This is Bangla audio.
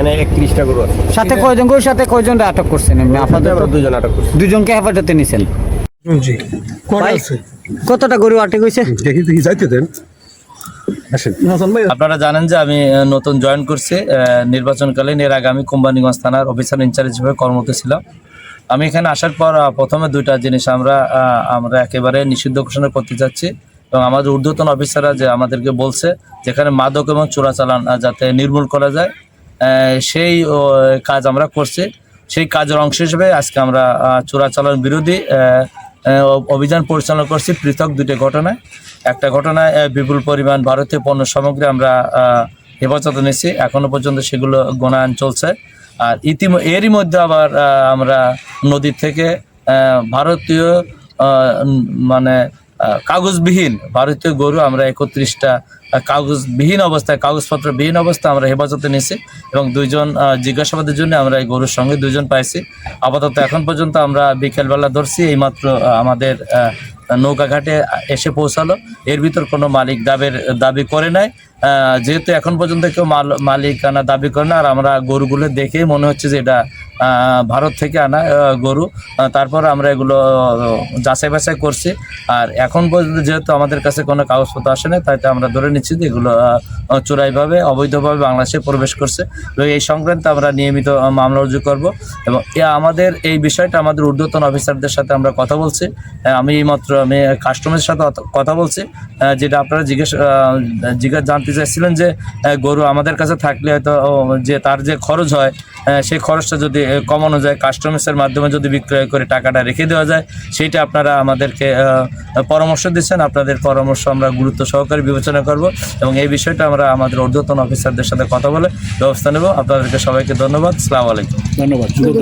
এখানে একত্রিশটা গরু আছে। সাথে কয়জন গরুর সাথে কয়জন আটক করছেন? এমনি আপাতত আমরা দুজন আটক করছি। দুজনকে হেফাজতে নিছেন? জি। কতটা গরু আটক হয়েছে? দেখি দেখি যাইতে দেন। আপনারা জানেন যে আমি নতুন জয়েন করছি আহ, নির্বাচনকালীন এর আগে আমি কোম্পানিগঞ্জ থানার অফিসার ইনচার্জ হিসেবে কর্মরত ছিলাম। আমি এখানে আসার পর প্রথমে দুইটা জিনিস আমরা আমরা একেবারে নিষিদ্ধ ঘোষণা করতে চাচ্ছি এবং আমাদের ঊর্ধ্বতন অফিসাররা যে আমাদেরকে বলছে যেখানে মাদক এবং চোরাচালান যাতে নির্মূল করা যায় সেই কাজ আমরা করছি। সেই কাজের অংশ হিসেবে আজকে আমরা চোরাচালান বিরোধী অভিযান পরিচালনা করছি পৃথক দুটি ঘটনায়। একটা ঘটনায় বিপুল পরিমাণ ভারতীয় পণ্য সামগ্রী আমরা হেফাজতে নিয়েছি। এখনও পর্যন্ত সেগুলো গণায়ন চলছে। আর ইতিম, এরই মধ্যে আবার আমরা নদীর থেকে ভারতীয় মানে কাগজবিহীন, ভারতীয় গরু আমরা একত্রিশটা কাগজবিহীন অবস্থায়, কাগজপত্রবিহীন অবস্থায় আমরা হেফাজতে নিয়েছি এবং দুইজন জিজ্ঞাসাবাদের জন্য আমরা এই গরুর সঙ্গে দুইজন পাইছি। আপাতত এখন পর্যন্ত আমরা বিকেলবেলা ধরছি, এইমাত্র আমাদের নৌকাঘাটে এসে পৌঁছালো। এর ভিতর কোনো মালিক দাবের, দাবি করে নাই। যেহেতু এখন পর্যন্ত কেউ মাল, মালিকানা দাবি করে না, আর আমরা গরুগুলো দেখেই মনে হচ্ছে যে এটা ভারত থেকে আনা গরু। তারপর আমরা এগুলো যাচাই বাছাই করছি। আর এখন পর্যন্ত যেহেতু আমাদের কাছে কোনো কাগজপত্র আসে না তাই আমরা ধরে নিচ্ছি যে এগুলো চোরাইভাবে অবৈধভাবে বাংলাদেশে প্রবেশ করছে। এবং এই সংক্রান্তে আমরা নিয়মিত মামলা রুজু করব। এবং আমাদের, এই বিষয়টা আমাদের ঊর্ধ্বতন অফিসারদের সাথে আমরা কথা বলছি। আমি এইমাত্র, আমি কাস্টমারের সাথে কথা বলছি। যেটা আপনারা জিজ্ঞেস জিজ্ঞাসা, জানতে চাইছিলেন যে গরু আমাদের কাছে থাকলে হয়তো যে তার যে খরচ হয় সেই খরচটা যদি কমানো যায় কাস্টমার্সের মাধ্যমে যদি বিক্রয় করে টাকাটা রেখে দেওয়া যায়, সেইটা আপনারা আমাদেরকে পরামর্শ দিচ্ছেন। আপনাদের পরামর্শ আমরা গুরুত্ব সহকারে বিবেচনা করব এবং এই বিষয়টা আমরা আমাদের ঊর্ধ্বতন অফিসারদের সাথে কথা বলে ব্যবস্থা নেব। আপনাদেরকে সবাইকে ধন্যবাদ। সালাম আলাইকুম। ধন্যবাদ।